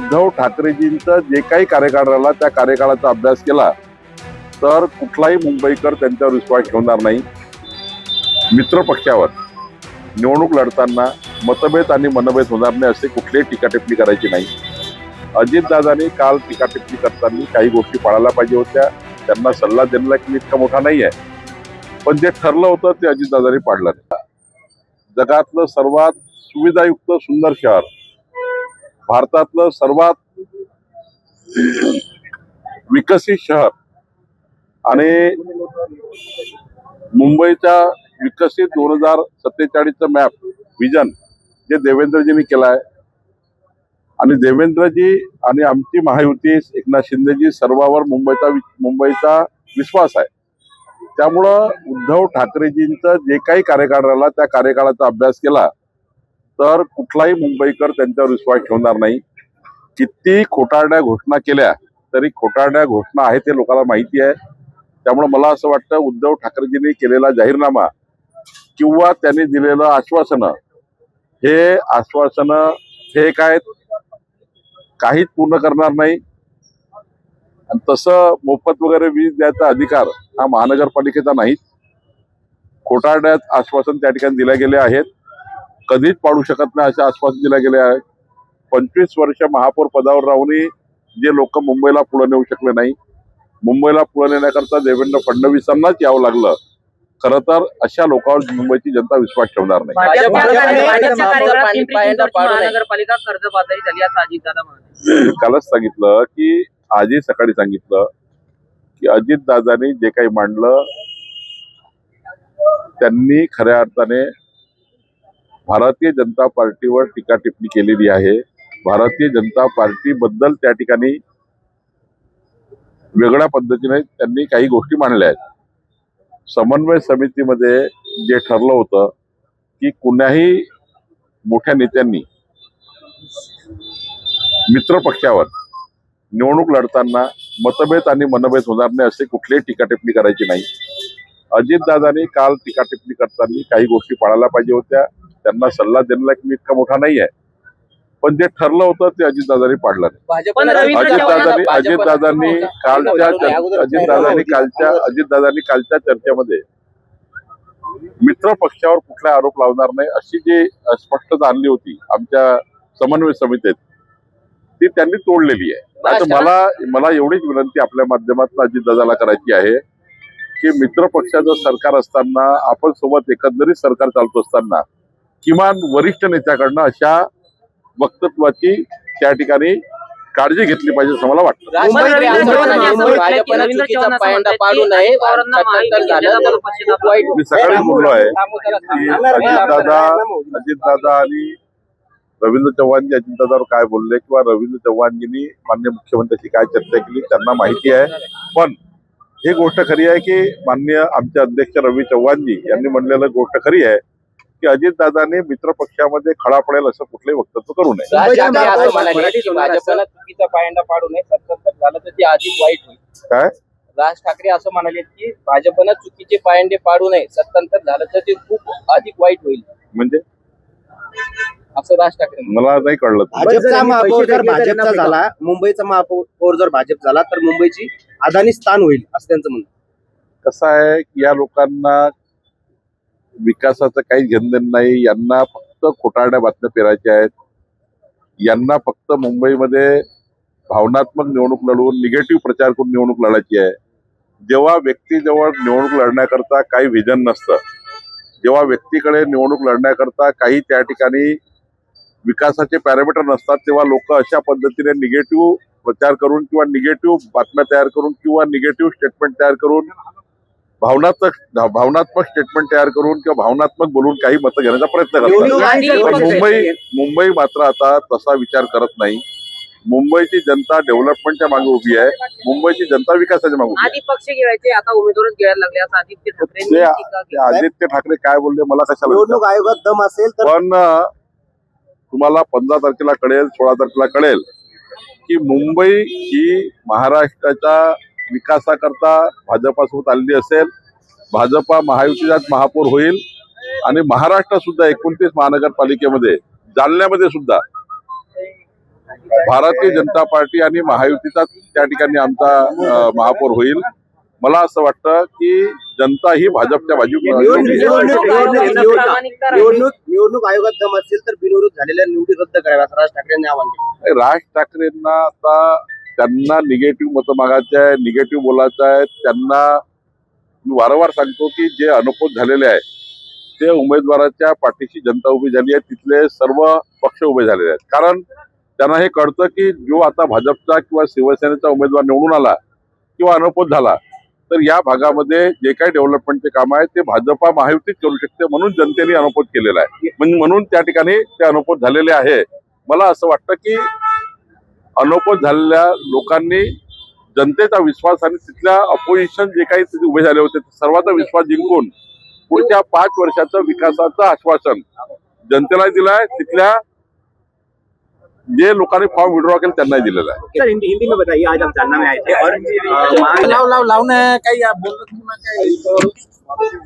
उद्धव ठाकरेजींचं जे काही कार्यकाळ राहिला त्या कार्यकाळाचा अभ्यास केला तर कुठलाही मुंबईकर त्यांच्यावर विश्वास ठेवणार नाही. मित्रपक्षावर निवडणूक लढताना मतभेद आणि मनभेद होणार नाही असे कुठलीही टीकाटिप्पणी करायची नाही. अजितदादांनी काल टीकाटिप्पणी करताना काही गोष्टी पाळायला पाहिजे होत्या. त्यांना सल्ला देण्याला की इतका मोठा नाही आहे पण जे ठरलं होतं ते अजितदादांनी पाडलं जगातलं सर्वात सुविधायुक्त सुंदर शहर भारतातलं सर्वात विकसित शहर आणि मुंबईच्या विकसित दोन हजार सत्तेचाळीसचं मॅप विजन जे देवेंद्रजींनी केलं आहे आणि देवेंद्रजी आणि आमची महायुती एकनाथ शिंदेजी सर्वावर मुंबईचा मुंबईचा विश्वास आहे. त्यामुळं उद्धव ठाकरेजींचं जे काही कार्यकाळ राहिला त्या कार्यकाळाचा अभ्यास केला तर कुठलाही मुंबईकर त्यांच्यावर विश्वास ठेवणार नाही. किती खोटारड्या घोषणा केल्या तरी खोटारड्या घोषणा आहे ते लोकांना माहिती आहे. त्यामुळे मला असं वाटतं उद्धव ठाकरेजींनी केलेला जाहीरनामा किंवा त्यांनी दिलेलं आश्वासनं हे आश्वासनं फेक आहेत काहीच पूर्ण करणार नाही. आणि तसं मोफत वगैरे वीज द्यायचा अधिकार हा महानगरपालिकेचा नाही खोटारड्यात आश्वासन त्या ठिकाणी दिल्या गेले आहेत. कधीच पाडू शकत नाही असे आश्वासन दिले गेले आहे पंचवीस वर्ष महापौर पदावर राहूनही जे लोक मुंबईला पुढे नेऊ शकले नाही मुंबईला पुढे नेण्याकरता देवेंद्र फडणवीसांनाच यावं लागलं खरं तर अशा लोकांवर मुंबईची जनता विश्वास ठेवणार नाही. कालच सांगितलं की आजही सकाळी सांगितलं की अजितदादांनी जे काही मांडलं त्यांनी खऱ्या अर्थाने भारतीय जनता पार्टीवर टीका टिप्पणी केलेली आहे. भारतीय जनता पार्टी बद्दल त्या ठिकाणी वेगळ्या पद्धतीने त्यांनी काही गोष्टी मांडल्या आहेत. समन्वय समितीमध्ये जे ठरलं होतं की कुणाही मोठ्या नेत्यांनी मित्र पक्षावर निवडणूक लढताना मतभेद आणि मनभेद होणार नाही असे कुठलीही टीकाटिप्पणी करायची नाही. अजितदादांनी काल टीकाटिप्पणी करताना काही गोष्टी पाळायला पाहिजे होत्या. त्यांना सल्ला देण्याला की मी इतका मोठा नाही आहे पण जे ठरलं होतं ते अजितदादांनी पाडलं नाही. पण भाजपनं रवींद्र अजितदादांनी अजितदादांनी कालच्या अगोदर- अजितदादांनी कालच्या अजितदादांनी कालच्या चर्चेमध्ये मित्र पक्षावर कुठला आरोप लावणार नाही अशी जी स्पष्टता आणली होती आमच्या समन्वय समितीत ती त्यांनी तोडलेली आहे. आता मला मला एवढीच विनंती आपल्या माध्यमातून अजितदादाला करायची आहे की मित्र पक्षाचं सरकार असताना आपण सोबत एकंदरीत सरकार चालतो असताना किमान वरिष्ठ नेत्याकडनं अशा वक्तत्वाची त्या ठिकाणी काळजी घेतली पाहिजे असं मला वाटतं. मी सकाळी बोललो आहे की. अजितदादा अजितदादा आणि रवींद्र चव्हाणजी अजितदादावर काय बोलले किंवा रवींद्र चव्हाणजींनी मान्य मुख्यमंत्र्यांशी काय चर्चा केली त्यांना माहिती आहे. पण ही गोष्ट खरी आहे की मान्य आमचे अध्यक्ष रवी चव्हाणजी यांनी म्हणलेलं गोष्ट खरी आहे. की अजितदादांनी मित्र पक्षामध्ये खडा पडेल असं कुठलंही वक्तव्य करू नये. राज ठाकरे असं मुंबईच्या म्हणाले मराठी की होणार भाजपनं चुकीचा पायंडा पाडू नये झालं तर ते अधिक वाईट होईल. काय? राज ठाकरे असं म्हणाले की भाजपनं चुकीचे पायंडे पाडू नये सत्तांतर झालं तर ते खूप अधिक वाईट होईल. म्हणजे? असं राज ठाकरे म्हणाले. मला नाही कळलं भाजपचा महापौर जर भाजपचा झाला मुंबईचा महापौर जर भाजप झाला तर मुंबईची अदानी स्थान होईल असं त्यांचं म्हणणं कसं आहे की या लोकांना विकासाचं काही घेणदेण नाही. यांना फक्त खोटारड्या बातम्या पेरायच्या आहेत. यांना फक्त मुंबईमध्ये भावनात्मक निवडणूक लढवून निगेटिव्ह प्रचार करून निवडणूक लढायची आहे. जेव्हा व्यक्तीजवळ निवडणूक लढण्याकरता काही व्हिजन नसतं जेव्हा व्यक्तीकडे निवडणूक लढण्याकरता काही त्या ठिकाणी विकासाचे पॅरामीटर नसतात तेव्हा लोक अशा पद्धतीने निगेटिव्ह प्रचार करून किंवा निगेटिव्ह बातम्या तयार करून किंवा निगेटिव्ह स्टेटमेंट तयार करून भावनात्मक भावनात्मक स्टेटमेंट तयार करून किंवा भावनात्मक बोलून काही मतं घेण्याचा प्रयत्न करतात. मुंबई मुंबई मात्र आता तसा विचार करत नाही. मुंबईची जनता डेव्हलपमेंटच्या मागे उभी आहे. मुंबईची जनता विकासाच्या मागे उभी आहे. आधी पक्ष घ्यायचे आता उमेदवारच घ्यायला लागले. असं आदित्य केली. आदित्य ठाकरे काय बोलले मला कशाला विचारता? निवडणूक आयोगात दम असेल पण तुम्हाला पंधरा तारखेला कळेल सोळा तारखेला कळेल की मुंबई ही महाराष्ट्राच्या विकासाकरता भाजपासोबत आलेली असेल भाजपा महायुतीचाच महापौर होईल आणि महाराष्ट्र सुद्धा एकोणतीस महानगरपालिकेमध्ये जालन्यामध्ये सुद्धा भारतीय जनता पार्टी आणि महायुतीचा त्या ठिकाणी आमचा महापौर होईल मला असं वाटतं की जनता ही भाजपच्या निवडणूक बाजू निवडणूक- निवडणूक- आयोगात दम असेल तर बिनविरोध झालेल्या निवडी रद्द कराव्या असं राज ठाकरेंनी आवाहन केलं राज ठाकरेंना आता त्यांना निगेटिव्ह मतं मागायचे आहे निगेटिव्ह बोलायचं आहे त्यांना मी वारंवार सांगतो की जे अनुपोत झालेले आहे ते उमेदवाराच्या पाठीशी जनता उभी झाली आहे. तिथले सर्व पक्ष उभे झालेले आहेत. कारण त्यांना हे कळतं की जो आता भाजपचा किंवा शिवसेनेचा उमेदवार निवडून आला किंवा अनुपोत झाला तर या भागामध्ये जे काही डेव्हलपमेंटचे काम आहे ते भाजपा महायुतीच करू शकते म्हणून जनतेने अनुपोत केलेला आहे. म्हणजे म्हणून त्या ठिकाणी ते अनुपोत झालेले आहे. मला असं वाटतं की अनुपोत झालेल्या लोकांनी जनतेचा विश्वास आणि तिथल्या अपोजिशन जे काही तिथे उभे झाले होते ते सर्वांचा विश्वास जिंकून पुढच्या पाच वर्षाचं विकासाचं आश्वासन जनतेला दिलंय. तिथल्या जे लोकांनी फॉर्म विड्रॉ केले त्यांनाही दिलेलं आहे. सर हिंदी हिंदी में बताइए आज हम जानना में आए थे और अ, महा- लाव लाव लावणं आहे काही आप बोल रहे थे ना काही.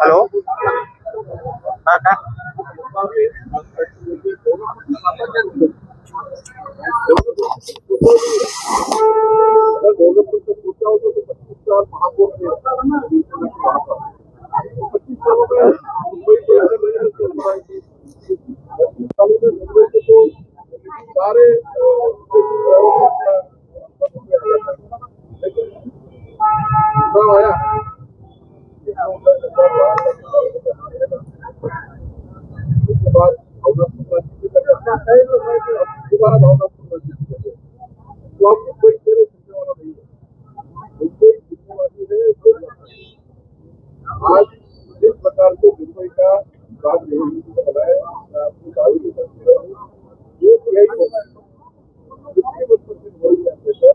Halo. लेकिन आया है तो मैं दोबारा भावना तो आपको कोई मेरे सुनने वाला नहीं है कोई सुनने वाली है आज जिस प्रकार से मुंबई का बात नहीं बना है मैं आपको दावी नहीं सकती हूँ ये यही होगा जितनी बच्चों की हो जाते सर